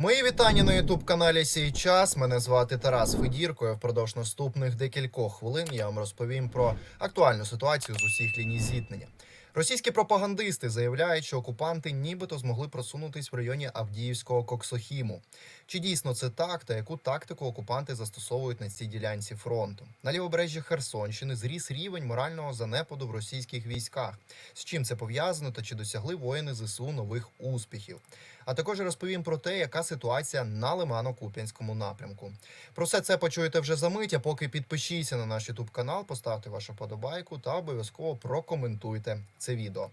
Мої вітання на ютуб каналі Сій час. Мене звати Тарас Федірко. і Впродовж наступних декількох хвилин я вам розповім про актуальну ситуацію з усіх ліній зіткнення. Російські пропагандисти заявляють, що окупанти нібито змогли просунутись в районі Авдіївського Коксохіму. Чи дійсно це так, та яку тактику окупанти застосовують на цій ділянці фронту? На лівобережжі Херсонщини зріс рівень морального занепаду в російських військах. З чим це пов'язано та чи досягли воїни ЗСУ нових успіхів? А також розповім про те, яка ситуація на Лимано-Куп'янському напрямку. Про все це почуєте вже за мить, а поки підпишіться на наш YouTube канал, поставте вашу подобайку та обов'язково прокоментуйте це відео.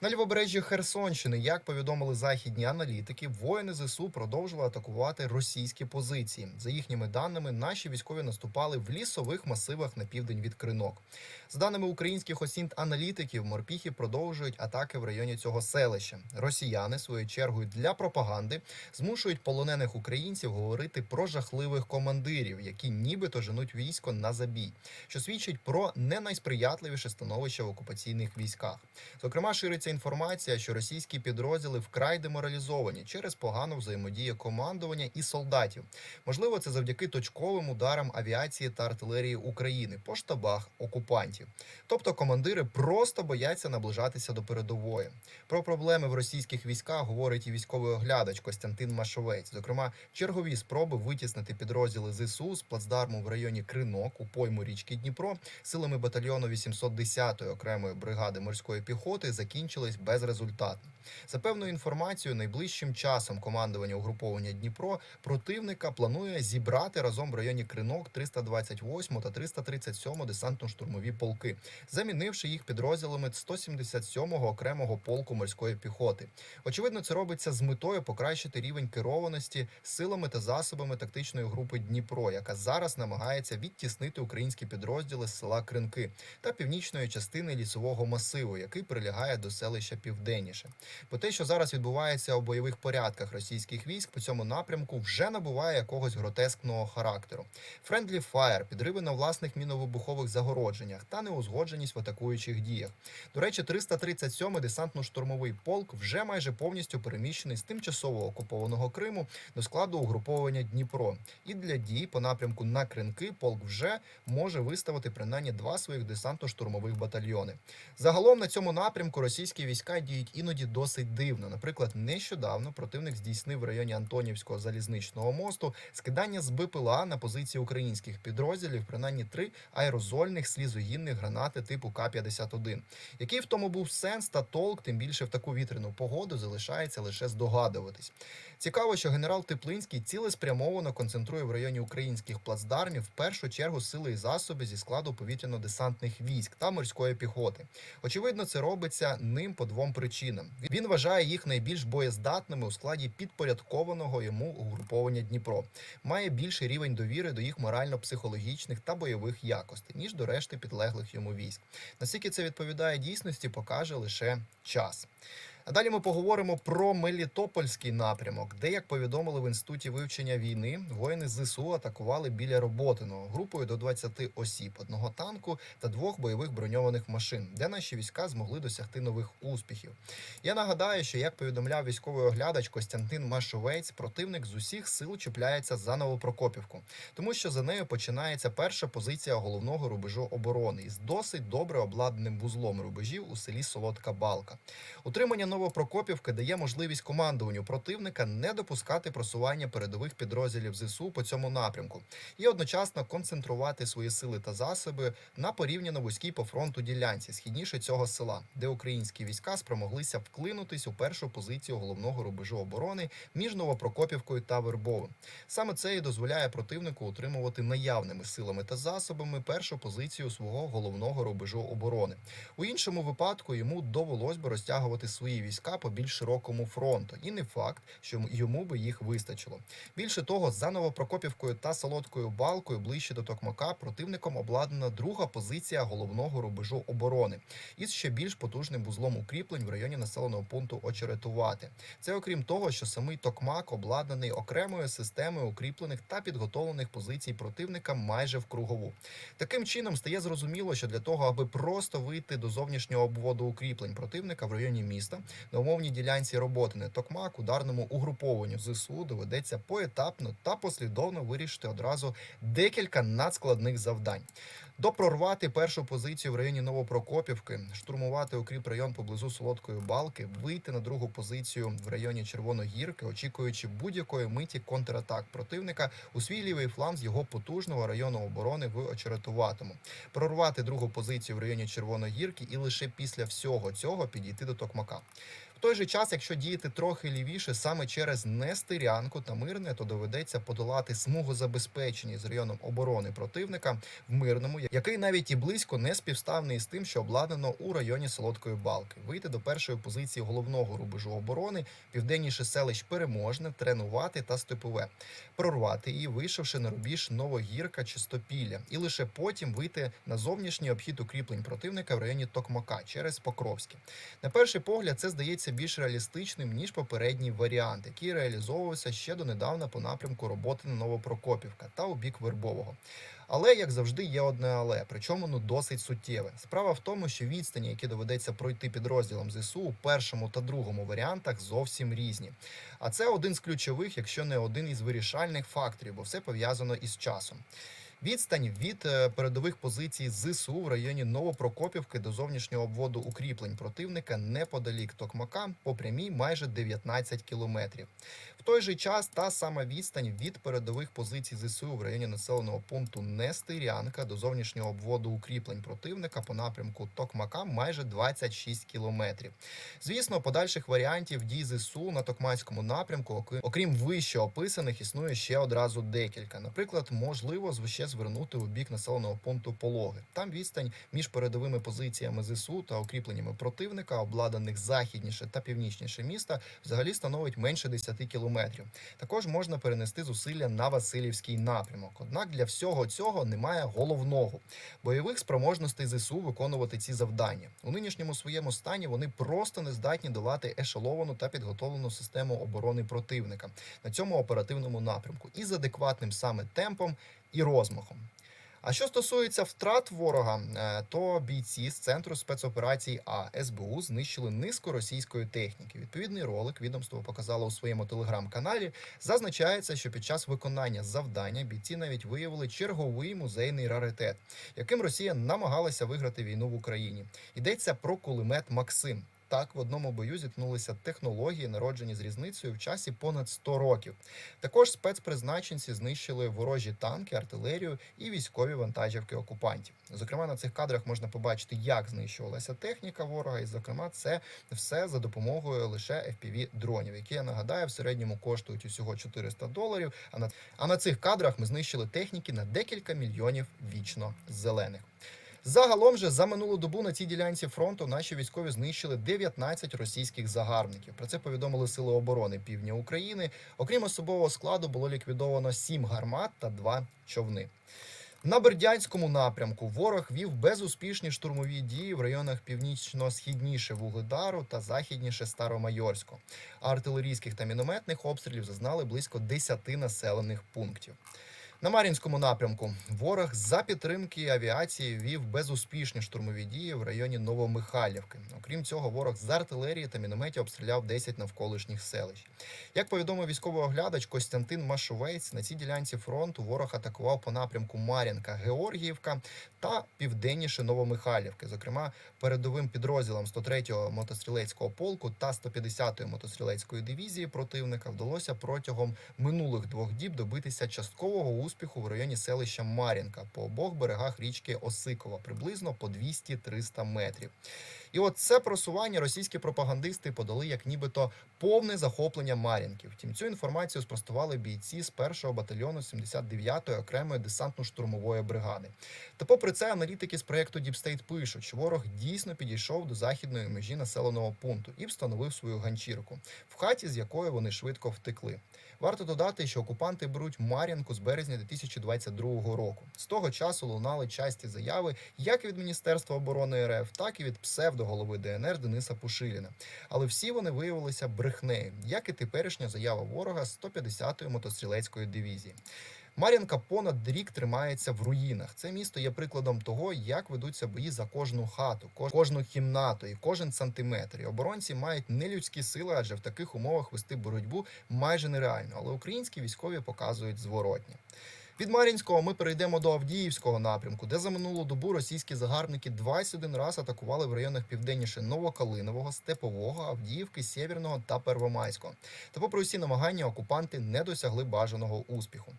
На лівобережжі Херсонщини, як повідомили західні аналітики, воїни ЗСУ продовжили атакувати російські позиції. За їхніми даними, наші військові наступали в лісових масивах на південь від Кринок. За даними українських осінт аналітиків, морпіхи продовжують атаки в районі цього селища. Росіяни своєю чергою для пропаганди змушують полонених українців говорити про жахливих командирів, які нібито женуть військо на забій, що свідчить про не найсприятливіше становище в окупаційних військах. Зокрема, шириться інформація, що російські підрозділи вкрай деморалізовані через погану взаємодію командування і солдатів. Можливо, це завдяки точковим ударам авіації та артилерії України по штабах окупантів. Тобто командири просто бояться наближатися до передової. Про проблеми в російських військах говорить і військовий оглядач Костянтин Машовець. Зокрема, чергові спроби витіснити підрозділи ЗСУ з плацдарму в районі Кринок у пойму річки Дніпро силами батальйону 810-ї окремої бригади морської піхоти закінчились безрезультатно. За певною інформацією, найближчим часом командування угруповання Дніпро противника планує зібрати разом в районі Кринок 328 та 337 десантно-штурмові полки, замінивши їх підрозділами 177-го окремого полку морської піхоти. Очевидно, це робиться з метою покращити рівень керованості силами та засобами тактичної групи Дніпро, яка зараз намагається відтіснити українські підрозділи з села Кринки та північної частини лісового масиву, який прилягає до селища південніше. Бо те, що зараз відбувається у бойових порядках російських військ по цьому напрямку, вже набуває якогось гротескного характеру. Friendly Fire, підриви на власних міновибухових загородженнях та неузгодженість в атакуючих діях. До речі, 337-й десантно-штурмовий полк вже майже повністю переміщений з тимчасово окупованого Криму до складу угруповання Дніпро. І для дій по напрямку на Кринки полк вже може виставити принаймні два своїх десантно-штурмових батальйони. Загалом на цьому напрямку російські війська діють іноді досить дивно. Наприклад, нещодавно противник здійснив в районі Антонівського залізничного мосту скидання з БПЛА на позиції українських підрозділів принаймні три аерозольних слізогінних гранати типу К-51. Який в тому був сенс та толк, тим більше в таку вітряну погоду залишається лише здогадуватись. Цікаво, що генерал Теплинський цілеспрямовано концентрує в районі українських плацдармів в першу чергу сили і засоби зі складу повітряно-десантних військ та морської піхоти. Очевидно, це робиться ним по двом причинам. Він вважає їх найбільш боєздатними у складі підпорядкованого йому угруповання Дніпро. Має більший рівень довіри до їх морально-психологічних та бойових якостей, ніж до решти підлеглих йому військ. Наскільки це відповідає дійсності, покаже лише час. А далі ми поговоримо про Мелітопольський напрямок, де, як повідомили в інституті вивчення війни, воїни ЗСУ атакували біля Роботиного групою до 20 осіб, одного танку та двох бойових броньованих машин, де наші війська змогли досягти нових успіхів. Я нагадаю, що як повідомляв військовий оглядач Костянтин Машовець, противник з усіх сил чіпляється за Новопрокопівку, тому що за нею починається перша позиція головного рубежу оборони із досить добре обладнаним вузлом рубежів у селі Солодка Балка. Утримання Новопрокопівки дає можливість командуванню противника не допускати просування передових підрозділів ЗСУ по цьому напрямку і одночасно концентрувати свої сили та засоби на порівняно вузькій по фронту ділянці східніше цього села, де українські війська спромоглися вклинутись у першу позицію головного рубежу оборони між Новопрокопівкою та Вербовим. Саме це і дозволяє противнику утримувати наявними силами та засобами першу позицію свого головного рубежу оборони. У іншому випадку йому довелось би розтягувати свої війська по більш широкому фронту, і не факт, що йому би їх вистачило. Більше того, за Новопрокопівкою та Солодкою Балкою ближче до Токмака противником обладнана друга позиція головного рубежу оборони із ще більш потужним вузлом укріплень в районі населеного пункту Очеретувати. Це окрім того, що самий Токмак обладнаний окремою системою укріплених та підготовлених позицій противника майже в кругову. Таким чином стає зрозуміло, що для того, аби просто вийти до зовнішнього обводу укріплень противника в районі міста, На умовній ділянці роботи не Токмак ударному угрупованню ЗСУ доведеться поетапно та послідовно вирішити одразу декілька надскладних завдань. Допрорвати першу позицію в районі Новопрокопівки, штурмувати укріп район поблизу Солодкої Балки, вийти на другу позицію в районі Червоногірки, очікуючи будь-якої миті контратак противника у свій лівий фланг з його потужного району оборони в Очеретуватому, прорвати другу позицію в районі Червоногірки і лише після всього цього підійти до Токмака. В той же час, якщо діяти трохи лівіше, саме через Нестерянку та Мирне, то доведеться подолати смугу забезпечення з районом оборони противника в мирному, який навіть і близько не співставний з тим, що обладнано у районі Солодкої Балки, вийти до першої позиції головного рубежу оборони, південніше селищ Переможне, тренувати та степове, прорвати її, вийшовши на рубіж Новогірка чи Стопілля, і лише потім вийти на зовнішній обхід укріплень противника в районі Токмака через Покровське. На перший погляд, це здається більш реалістичним ніж попередній варіант, який реалізовувався ще донедавна по напрямку роботи на Новопрокопівка та у бік Вербового. Але як завжди, є одне але, причому ну досить суттєве. Справа в тому, що відстані, які доведеться пройти підрозділом ЗСУ у першому та другому варіантах, зовсім різні. А це один з ключових, якщо не один із вирішальних факторів, бо все пов'язано із часом. Відстань від е, передових позицій ЗСУ в районі Новопрокопівки до зовнішнього обводу укріплень противника неподалік Токмака по прямій майже 19 кілометрів. Той же час та сама відстань від передових позицій ЗСУ в районі населеного пункту Нестирянка до зовнішнього обводу укріплень противника по напрямку Токмака майже 26 кілометрів. Звісно, подальших варіантів дій ЗСУ на Токмацькому напрямку, окрім вище описаних, існує ще одразу декілька. Наприклад, можливо ще звернути у бік населеного пункту Пологи. Там відстань між передовими позиціями ЗСУ та укріпленнями противника, обладнаних західніше та північніше міста, взагалі становить менше 10 кілометрів. Також можна перенести зусилля на Васильівський напрямок. Однак для всього цього немає головного бойових спроможностей ЗСУ виконувати ці завдання. У нинішньому своєму стані вони просто не здатні долати ешеловану та підготовлену систему оборони противника на цьому оперативному напрямку і з адекватним саме темпом і розмахом. А що стосується втрат ворога, е, то бійці з центру спецоперацій А СБУ знищили низку російської техніки. Відповідний ролик відомство показало у своєму телеграм-каналі. Зазначається, що під час виконання завдання бійці навіть виявили черговий музейний раритет, яким Росія намагалася виграти війну в Україні. Йдеться про кулемет Максим. Так, в одному бою зіткнулися технології, народжені з різницею в часі понад 100 років. Також спецпризначенці знищили ворожі танки, артилерію і військові вантажівки окупантів. Зокрема, на цих кадрах можна побачити, як знищувалася техніка ворога, і зокрема, це все за допомогою лише fpv дронів, які я нагадаю в середньому коштують усього 400 доларів. А на а на цих кадрах ми знищили техніки на декілька мільйонів вічно зелених. Загалом же за минулу добу на цій ділянці фронту наші військові знищили 19 російських загарбників. Про це повідомили Сили оборони Півдня України. Окрім особового складу було ліквідовано 7 гармат та 2 човни. На Бердянському напрямку ворог вів безуспішні штурмові дії в районах північно-східніше Вугледару та західніше Старомайорську. Артилерійських та мінометних обстрілів зазнали близько 10 населених пунктів. На Мар'їнському напрямку ворог за підтримки авіації вів безуспішні штурмові дії в районі Новомихайлівки. Окрім цього, ворог з артилерії та мінометів обстріляв 10 навколишніх селищ. Як повідомив військовий оглядач Костянтин Машовець, на цій ділянці фронту ворог атакував по напрямку Мар'їнка, Георгіївка та південніше Новомихайлівки. Зокрема, передовим підрозділам 103-го мотострілецького полку та 150-ї мотострілецької дивізії противника вдалося протягом минулих двох діб добитися часткового успіху в районі селища Мар'їнка по обох берегах річки Осикова, приблизно по 200-300 метрів. І от це просування російські пропагандисти подали як нібито повне захоплення Мар'їнки. Втім, цю інформацію спростували бійці з 1-го батальйону 79-ї окремої десантно-штурмової бригади. Та попри це, аналітики з проєкту State пишуть, що ворог дійсно підійшов до західної межі населеного пункту і встановив свою ганчірку, в хаті з якої вони швидко втекли. Варто додати, що окупанти беруть Мар'їнку з березня 2022 року. З того часу лунали часті заяви як від Міністерства оборони РФ, так і від псевдоголови ДНР Дениса Пушиліна. Але всі вони виявилися брехнею, як і теперішня заява ворога 150-ї мотострілецької дивізії. Мар'їнка понад рік тримається в руїнах. Це місто є прикладом того, як ведуться бої за кожну хату, кожну кімнату і кожен сантиметр. І оборонці мають нелюдські сили, адже в таких умовах вести боротьбу майже нереально. Але українські військові показують зворотнє. Від Мар'їнського ми перейдемо до Авдіївського напрямку, де за минулу добу російські загарбники 21 раз атакували в районах південніше Новокалинового, Степового, Авдіївки, Сєвєрного та Первомайського. Та попри усі намагання, окупанти не досягли бажаного успіху.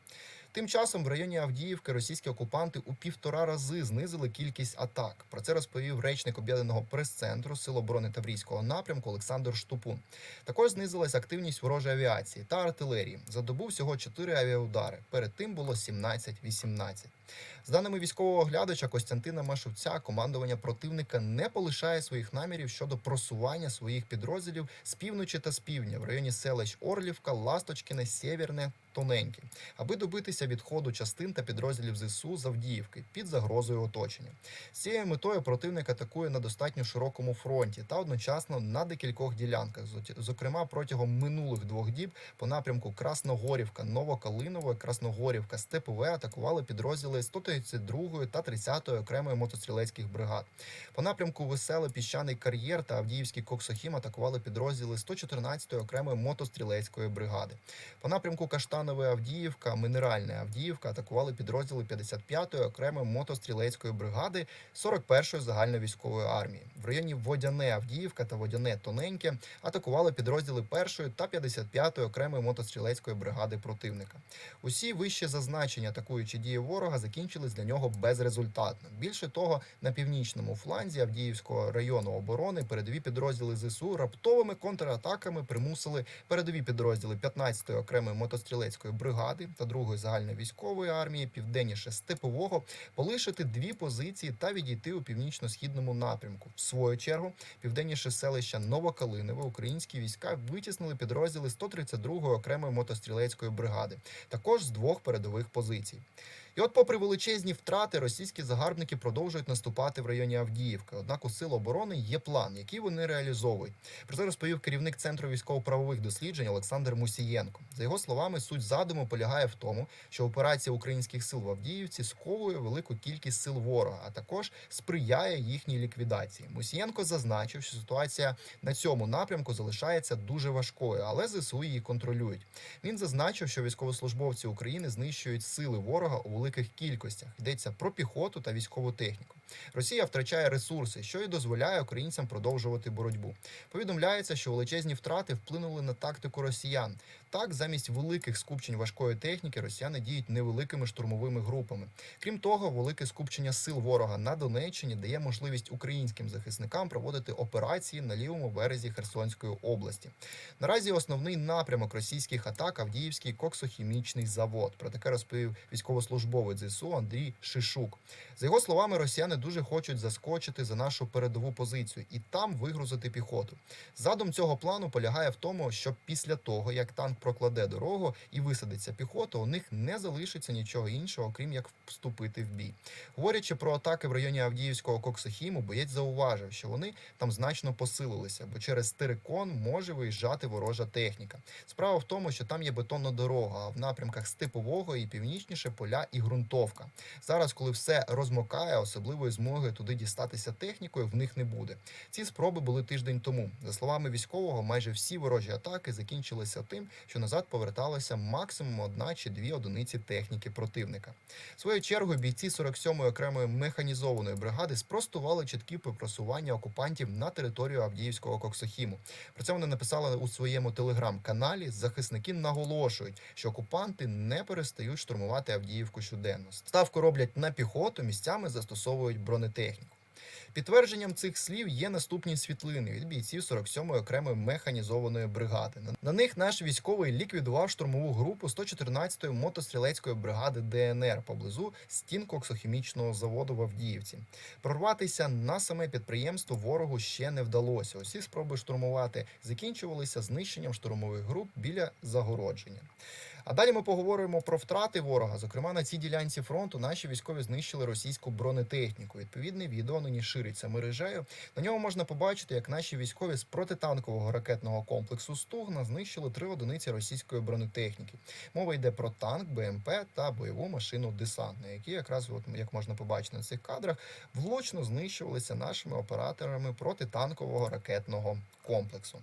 Тим часом в районі Авдіївки російські окупанти у півтора рази знизили кількість атак. Про це розповів речник об'єднаного прес-центру Сил оборони Таврійського напрямку Олександр Штупун. Також знизилась активність ворожої авіації та артилерії. За добу всього 4 авіаудари. Перед тим було 17-18. З даними військового оглядача Костянтина Машовця, командування противника не полишає своїх намірів щодо просування своїх підрозділів з півночі та з півдня в районі селищ Орлівка, Ласточкине, Сєвєрне, Тоненьке, аби добитися відходу частин та підрозділів ЗСУ з Авдіївки під загрозою оточення. З цією метою противник атакує на достатньо широкому фронті та одночасно на декількох ділянках. Зокрема, протягом минулих двох діб по напрямку Красногорівка, Новокалиново, Красногорівка, Степове атакували підрозділи 132 та 30 окремої мотострілецьких бригад. По напрямку Веселе Піщаний кар'єр та Авдіївський Коксохім атакували підрозділи 114 окремої мотострілецької бригади. По напрямку Каштанове Авдіївка, Минеральне Авдіївка атакували підрозділи 55-ї окремої мотострілецької бригади 41-ї загальновійськової армії. В районі Водяне Авдіївка та Водяне Тоненьке атакували підрозділи 1-ї та 55-ї окремої мотострілецької бригади противника. Усі вищі зазначені атакуючі дії ворога закінчились для нього безрезультатно. Більше того, на північному фланзі Авдіївського району оборони передові підрозділи ЗСУ раптовими контратаками примусили передові підрозділи 15-ї окремої мотострілецької бригади та 2-ї загальновійськової армії південніше Степового полишити дві позиції та відійти у північно-східному напрямку. В свою чергу, південніше селища Новокалинове українські війська витіснили підрозділи 132-ї окремої мотострілецької бригади, також з двох передових позицій. І от, попри величезні втрати, російські загарбники продовжують наступати в районі Авдіївки. Однак у сил оборони є план, який вони реалізовують. Про це розповів керівник центру військово-правових досліджень Олександр Мусієнко. За його словами, суть задуму полягає в тому, що операція українських сил в Авдіївці сковує велику кількість сил ворога, а також сприяє їхній ліквідації. Мусієнко зазначив, що ситуація на цьому напрямку залишається дуже важкою, але ЗСУ її контролюють. Він зазначив, що військовослужбовці України знищують сили ворога у великих кількостях. Йдеться про піхоту та військову техніку. Росія втрачає ресурси, що і дозволяє українцям продовжувати боротьбу. Повідомляється, що величезні втрати вплинули на тактику росіян. Так, замість великих скупчень важкої техніки росіяни діють невеликими штурмовими групами. Крім того, велике скупчення сил ворога на Донеччині дає можливість українським захисникам проводити операції на лівому березі Херсонської області. Наразі основний напрямок російських атак Авдіївський коксохімічний завод. Про таке розповів військовослужбовець ЗСУ Андрій Шишук. За його словами, росіяни дуже хочуть заскочити за нашу передову позицію і там вигрузити піхоту. Задум цього плану полягає в тому, що після того, як танк прокладе дорогу і висадиться піхота, у них не залишиться нічого іншого, крім як вступити в бій. Говорячи про атаки в районі Авдіївського Коксохіму, боєць зауважив, що вони там значно посилилися, бо через Терекон може виїжджати ворожа техніка. Справа в тому, що там є бетонна дорога, а в напрямках Степового і північніше поля і ґрунтовка. Зараз, коли все розмокає, особливої змоги туди дістатися технікою в них не буде. Ці спроби були тиждень тому. За словами військового, майже всі ворожі атаки закінчилися тим, що назад поверталося максимум одна чи дві одиниці техніки противника. Своєю чергою бійці 47-ї окремої механізованої бригади спростували чіткі просування окупантів на територію Авдіївського Коксохіму. Про це вони написали у своєму телеграм-каналі. Захисники наголошують, що окупанти не перестають штурмувати Авдіївку щоденно. Ставку роблять на піхоту, місцями застосовують бронетехніку. Підтвердженням цих слів є наступні світлини від бійців 47-ї окремої механізованої бригади. На них наш військовий ліквідував штурмову групу 114-ї мотострілецької бригади ДНР поблизу стін коксохімічного заводу в Авдіївці. Прорватися на саме підприємство ворогу ще не вдалося. Усі спроби штурмувати закінчувалися знищенням штурмових груп біля загородження. А далі ми поговоримо про втрати ворога. Зокрема, на цій ділянці фронту наші військові знищили російську бронетехніку. Відповідне відео нині шириться мережею. На ньому можна побачити, як наші військові з протитанкового ракетного комплексу Стугна знищили три одиниці російської бронетехніки. Мова йде про танк, БМП та бойову машину десантну, які якраз, от як можна побачити на цих кадрах, влучно знищувалися нашими операторами протитанкового ракетного комплексу.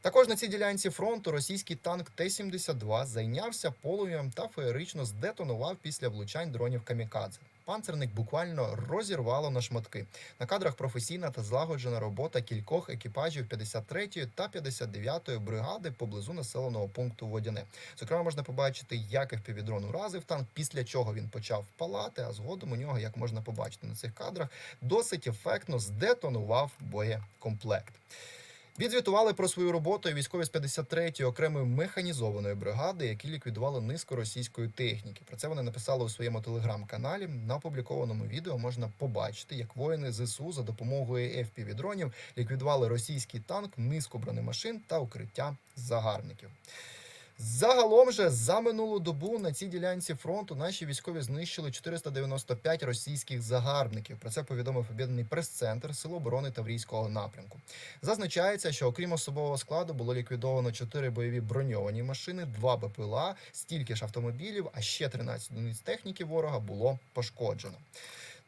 Також на цій ділянці фронту російський танк Т-72 зайнявся полум'ям та феєрично здетонував після влучань дронів камікадзе. Панцерник буквально розірвало на шматки. На кадрах професійна та злагоджена робота кількох екіпажів 53-ї та 59-ї бригади поблизу населеного пункту Водяне. Зокрема, можна побачити, як FPV-дрон уразив танк, після чого він почав палати, а згодом у нього, як можна побачити на цих кадрах, досить ефектно здетонував боєкомплект. Відзвітували про свою роботу військові з 53-ї окремої механізованої бригади, які ліквідували низку російської техніки. Про це вони написали у своєму телеграм-каналі. На опублікованому відео можна побачити, як воїни ЗСУ за допомогою FPV-дронів ліквідували російський танк, низку бронемашин та укриття загарбників. Загалом же за минулу добу на цій ділянці фронту наші військові знищили 495 російських загарбників. Про це повідомив об'єднаний прес-центр Сил оборони Таврійського напрямку. Зазначається, що окрім особового складу було ліквідовано 4 бойові броньовані машини, 2 БПЛА, стільки ж автомобілів, а ще 13 одиниць техніки ворога було пошкоджено.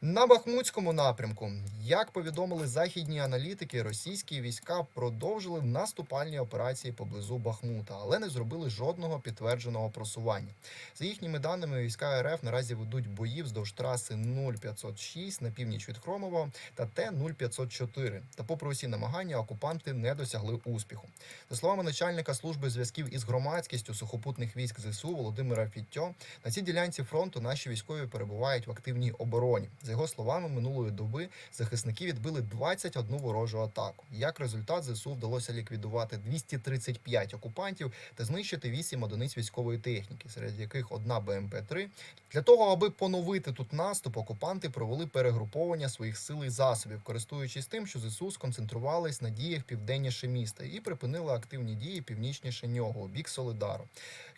На Бахмутському напрямку, як повідомили західні аналітики, російські війська продовжили наступальні операції поблизу Бахмута, але не зробили жодного підтвердженого просування. За їхніми даними, війська РФ наразі ведуть бої вздовж траси 0506 на північ від Хромового та Т-0504. Та, попри усі намагання, окупанти не досягли успіху. За словами начальника служби зв'язків із громадськістю сухопутних військ ЗСУ Володимира Фіттьо, на цій ділянці фронту наші військові перебувають в активній обороні. За його словами, минулої доби захисники відбили 21 ворожу атаку. Як результат, ЗСУ вдалося ліквідувати 235 окупантів та знищити 8 одиниць військової техніки, серед яких одна БМП-3. Для того, аби поновити тут наступ, окупанти провели перегруповання своїх сил і засобів, користуючись тим, що ЗСУ сконцентрувались на діях південніше міста і припинили активні дії північніше нього, у бік Солидару.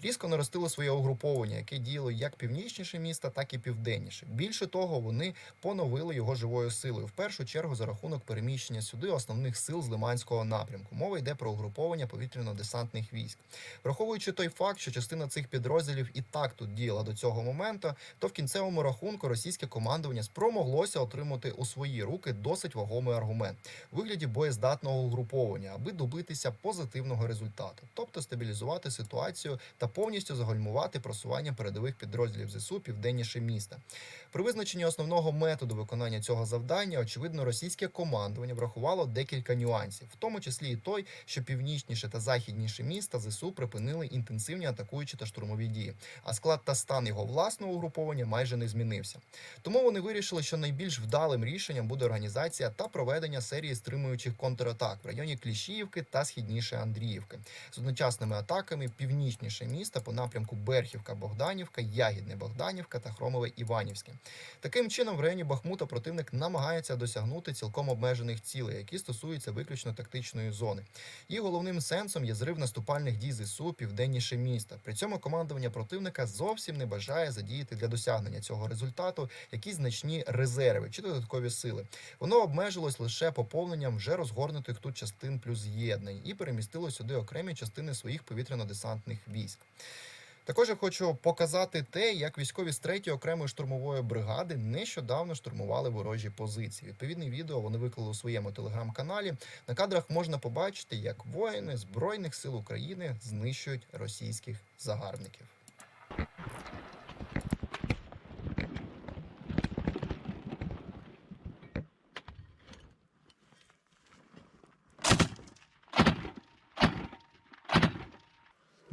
Різко наростило своє угруповання, яке діяло як північніше міста, так і південніше. Більше того, вони поновили його живою силою. В першу чергу за рахунок переміщення сюди основних сил з Лиманського напрямку. Мова йде про угруповання повітряно-десантних військ. Враховуючи той факт, що частина цих підрозділів і так тут діяла до цього моменту, то в кінцевому рахунку російське командування спромоглося отримати у свої руки досить вагомий аргумент у вигляді боєздатного угруповання, аби добитися позитивного результату, тобто стабілізувати ситуацію та повністю загальмувати просування передових підрозділів ЗСУ південніше міста. При визначенні основного методу виконання цього завдання, очевидно, російське командування врахувало декілька нюансів, в тому числі і той, що північніше та західніше міста ЗСУ припинили інтенсивні атакуючі та штурмові дії, а склад та стан його власного угруповання майже не змінився. Тому вони вирішили, що найбільш вдалим рішенням буде організація та проведення серії стримуючих контратак в районі Кліщіївки та східніше Андріївки з одночасними атаками північніше міста по напрямку Берхівка, Богданівка, Ягідне Богданівка та Хромове Іванівське. Таким чином, в районі Бахмута противник намагається досягнути цілком обмежених цілей, які стосуються виключно тактичної зони. Її головним сенсом є зрив наступальних дій ЗСУ південніше міста. При цьому командування противника зовсім не бажає задіяти для досягнення цього результату якісь значні резерви чи додаткові сили. Воно обмежилось лише поповненням вже розгорнутих тут частин плюс з'єднань і перемістило сюди окремі частини своїх повітряно-десантних військ. Також я хочу показати те, як військові з 3 окремої штурмової бригади нещодавно штурмували ворожі позиції. Відповідне відео вони виклали у своєму телеграм-каналі. На кадрах можна побачити, як воїни Збройних сил України знищують російських загарбників.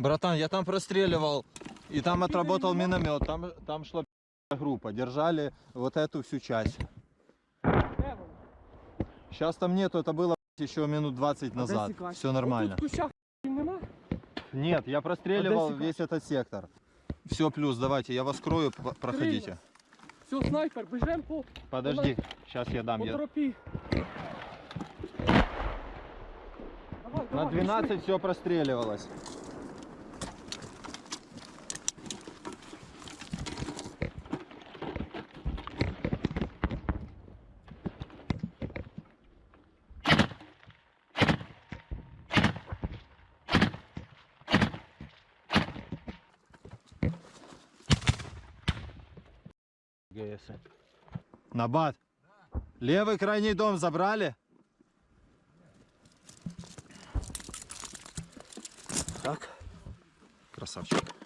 Братан, я там простреливал, и там отработал миномет, там, там шла группа, держали вот эту всю часть. Сейчас там нету, это было еще минут 20 назад, все нормально. Кущах нема? Нет, я простреливал А весь этот сектор. Все, плюс, давайте, я вас крою, проходите. Все, снайпер, бежим по, Подожди, сейчас я дам. по Я... Давай, На давай, 12 все простреливалось. ГС. Набат. Левый крайний дом забрали? Так. Красавчик.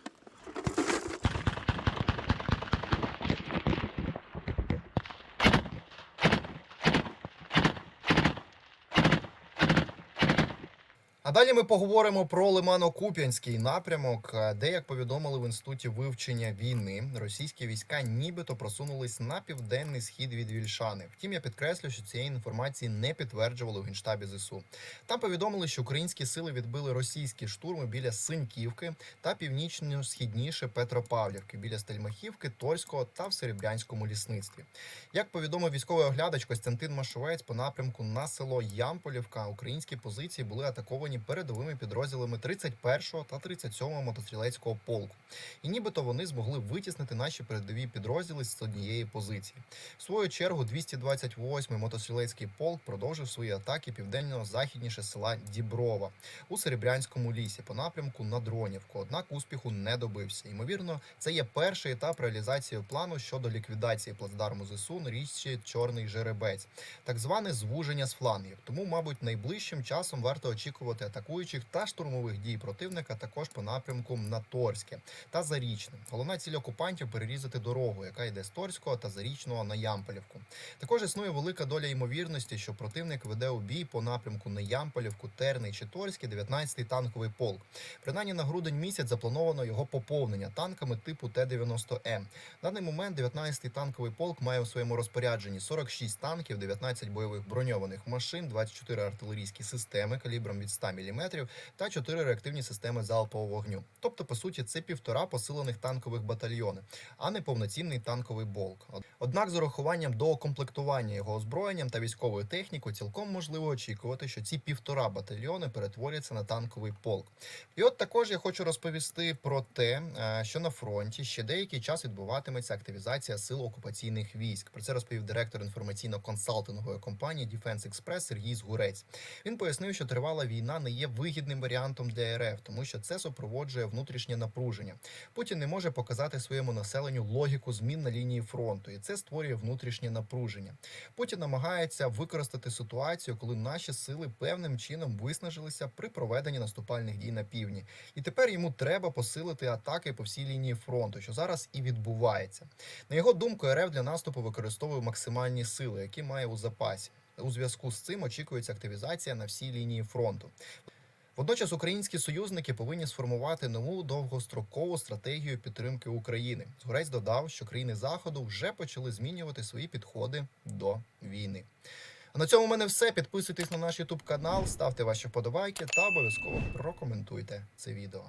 Далі ми поговоримо про Лимано-Куп'янський напрямок, е, де, як повідомили в інституті вивчення війни, російські війська нібито просунулись на південний схід від Вільшани. Втім, я підкреслю, що цієї інформації не підтверджували у генштабі ЗСУ. Там повідомили, що українські сили відбили російські штурми біля Синьківки та північно-східніше Петропавлівки, біля Стельмахівки, Тольського та в Серебрянському лісництві. Як повідомив військовий оглядач Костянтин Машовець, по напрямку на село Ямполівка українські позиції були атаковані передовими підрозділами 31-го та 37-го мотострілецького полку. І нібито вони змогли витіснити наші передові підрозділи з однієї позиції. В свою чергу 228-й мотострілецький полк продовжив свої атаки південно-західніше села Діброва у Серебрянському лісі по напрямку на Дронівку. Однак успіху не добився. Ймовірно, це є перший етап реалізації плану щодо ліквідації плацдарму ЗСУ на річці Чорний Жеребець, так зване звуження з флангів. Тому, мабуть, найближчим часом варто очікувати атакуючих та штурмових дій противника також по напрямку на Торське та Зарічне. Головна ціль окупантів перерізати дорогу, яка йде з Торського та Зарічного на Ямполівку. Також існує велика доля ймовірності, що противник веде у бій по напрямку на Ямполівку, Терний чи Торський, 19-й танковий полк. Принаймні на грудень місяць заплановано його поповнення танками типу Т-90М. На даний момент 19-й танковий полк має у своєму розпорядженні 46 танків, 19 бойових броньованих машин, 24 артилерійські системи калібром від 100 мм та 4 реактивні системи залпового вогню. Тобто, по суті, це півтора посилених танкових батальйони, а не повноцінний танковий полк. Однак, з урахуванням доукомплектування його озброєнням та військовою технікою, цілком можливо очікувати, що ці півтора батальйони перетворяться на танковий полк. І от також я хочу розповісти про те, е, що на фронті ще деякий час відбуватиметься активізація сил окупаційних військ. Про це розповів директор інформаційно-консалтингової компанії Defense Express Сергій Згурець. Він пояснив, що тривала війна не є вигідним варіантом для РФ, тому що це супроводжує внутрішнє напруження. Путін не може показати своєму населенню логіку змін на лінії фронту, і це створює внутрішнє напруження. Путін намагається використати ситуацію, коли наші сили певним чином виснажилися при проведенні наступальних дій на півдні, і тепер йому треба посилити атаки по всій лінії фронту, що зараз і відбувається. На його думку, РФ для наступу використовує максимальні сили, які має у запасі. У зв'язку з цим очікується активізація на всій лінії фронту. Водночас українські союзники повинні сформувати нову довгострокову стратегію підтримки України. Згорець додав, що країни заходу вже почали змінювати свої підходи до війни. А на цьому в мене все. Підписуйтесь на наш YouTube канал, ставте ваші вподобайки та обов'язково прокоментуйте це відео.